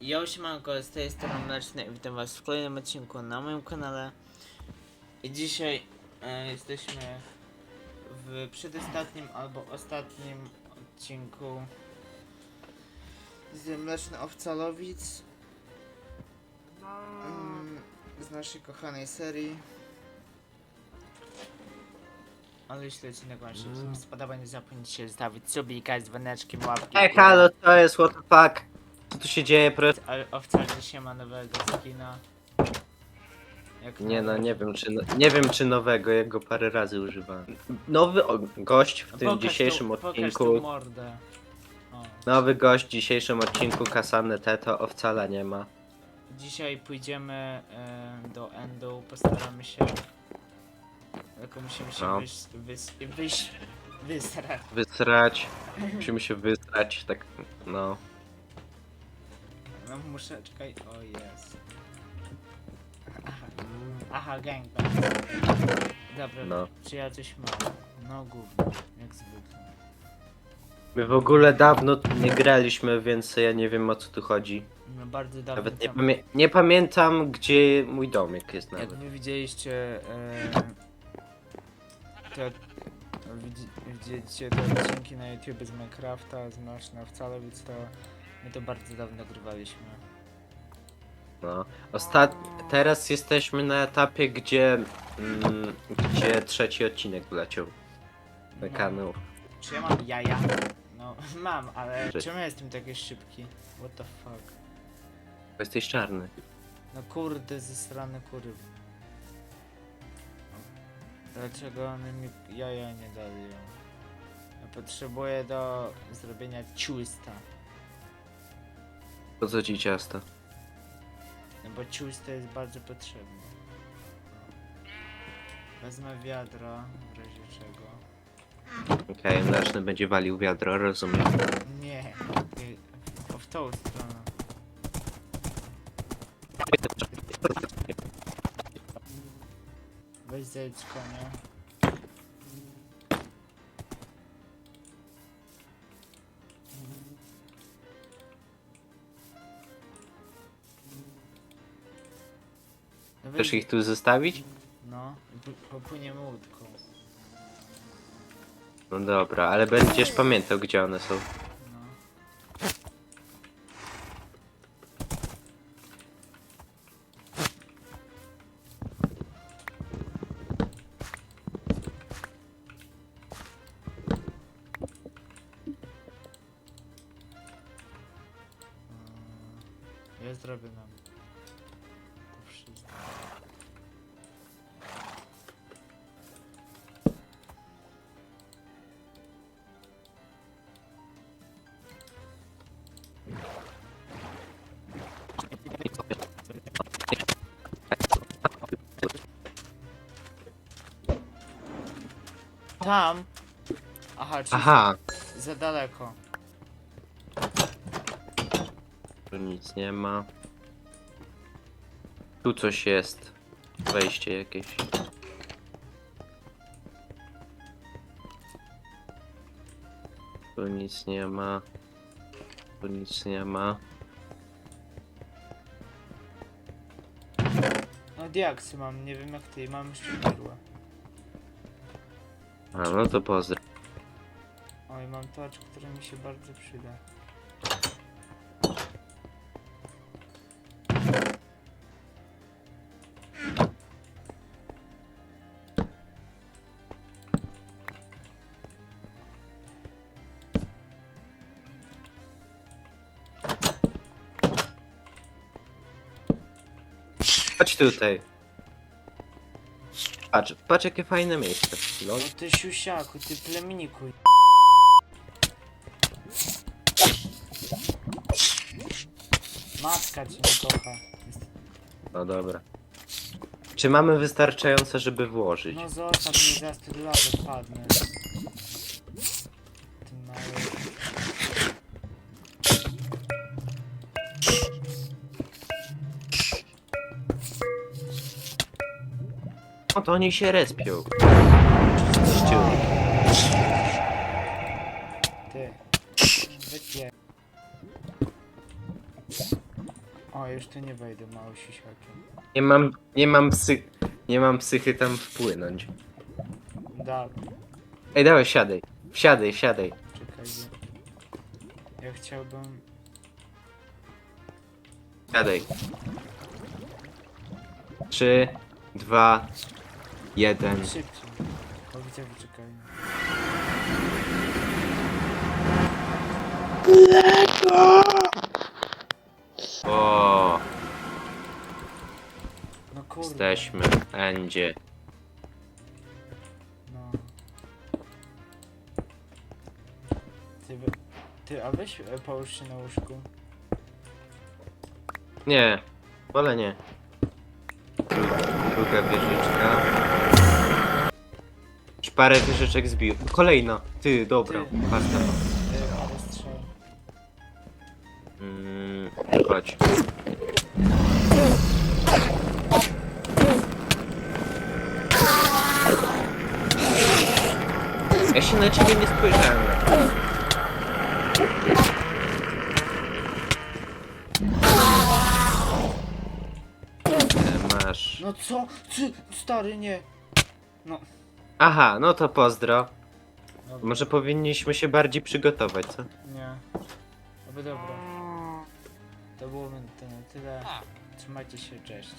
Yo, siemanko, z tej strony Mleczny i witam was w kolejnym odcinku na moim kanale. I dzisiaj e, jesteśmy w przedostatnim albo ostatnim odcinku z Mleczny Owcalowic mm, z naszej kochanej serii. Ale jeśli odcinek wam się spodoba, nie zapomnijcie zostawić subika z dzwoneczkiem, łapki. Ej, halo, to jest what the fuck? Co tu się dzieje, pro... Ale owca dzisiaj ma nowego skina. Jak Nie no, nie wiem czy, nie wiem czy nowego, ja go parę razy używałem. Nowy o, gość w No tym pokaż dzisiejszym tu, Pokaż odcinku, tu mordę. O. nowy gość w dzisiejszym odcinku Kasany Teto, o wcale nie ma. Dzisiaj pójdziemy e, do Endu, postaramy się. Tylko musimy się No. wyś, wys, wyś, wysrać. Wysrać, musimy się wysrać, tak, no. No muszę, czekaj, o jest. Aha, aha gangbang. Dobra, No. czy ja coś mam? No gówno, jak zwykle. My w ogóle dawno tu nie graliśmy, więc ja nie wiem o co tu chodzi. No bardzo dawno Nawet nie, temu. pamię nie pamiętam gdzie mój domek jest Jak nawet. wy widzieliście e, te widzi, widzieliście te odcinki na YouTube z Minecrafta, z Maszna wcale, więc to my to bardzo dawno nagrywaliśmy. No. Ostat... Teraz jesteśmy na etapie, gdzie, mm, gdzie trzeci odcinek wleciał No. kanał. Czy ja mam jaja? No mam, ale czemu ja jestem taki szybki? What the fuck? Bo jesteś czarny. No kurde, ze strony kury. Dlaczego one mi jaja nie dali? Ja potrzebuję do zrobienia ciusta. Po co ci ciasto? No bo ciusto jest bardzo potrzebne. Wezmę wiadro, w razie czego. Okej, mleczny będzie walił wiadro, rozumiem. Nie, y, w, w tą stronę. Weź zejdź konia. Chcesz ich tu zostawić? No, popłyniemy łódką. No dobra, ale będziesz pamiętał gdzie one są. No. Mm, Ja zrobię nam Tam. Aha, czyli Aha! za daleko. Tu nic nie ma. Tu coś jest. Wejście jakieś. Tu nic nie ma. Tu nic nie ma. No diaksy mam, nie wiem jak ty, mam jeszcze perłę. A no to pozdro. Oj, mam tocz, który mi się bardzo przyda. Chodź tutaj. Patrz, patrz jakie fajne miejsce. Lol. O ty siusiaku, ty plemniku. Matka cię nie kocha. No dobra. Czy mamy wystarczająco, żeby włożyć? No zostaw mnie, zaraz tu do lawy padnę. To oni się respią. Ty. Wypier... O, już tu nie wejdę, mało sisiakiem. Nie mam, nie mam psy, nie mam psychy tam wpłynąć. Da, Ej, dawaj, siadaj. Wsiadaj, siadaj. czekaj. bo- Ja chciałbym... Siadaj. Trzy, dwa, jeden. Szybciej. O, widzę, czekaj. O, No kurde. jesteśmy. Endzie. No. Ty, we- ty, a weź e, połóż się na łóżku. Nie, wolę nie. Dru- Druga wieżyczka. Już parę wieżyczek zbił. Kolejna. Ty, dobra. Ty. Pasta. Parę strzał. Mm, chodź. Ja się na ciebie nie spojrzałem. E, Masz. No co? Ty, stary, nie. No. Aha, no to pozdro. Dobra. Może powinniśmy się bardziej przygotować, co? Nie. Aby dobra. To było na tyle. Trzymajcie się, cześć.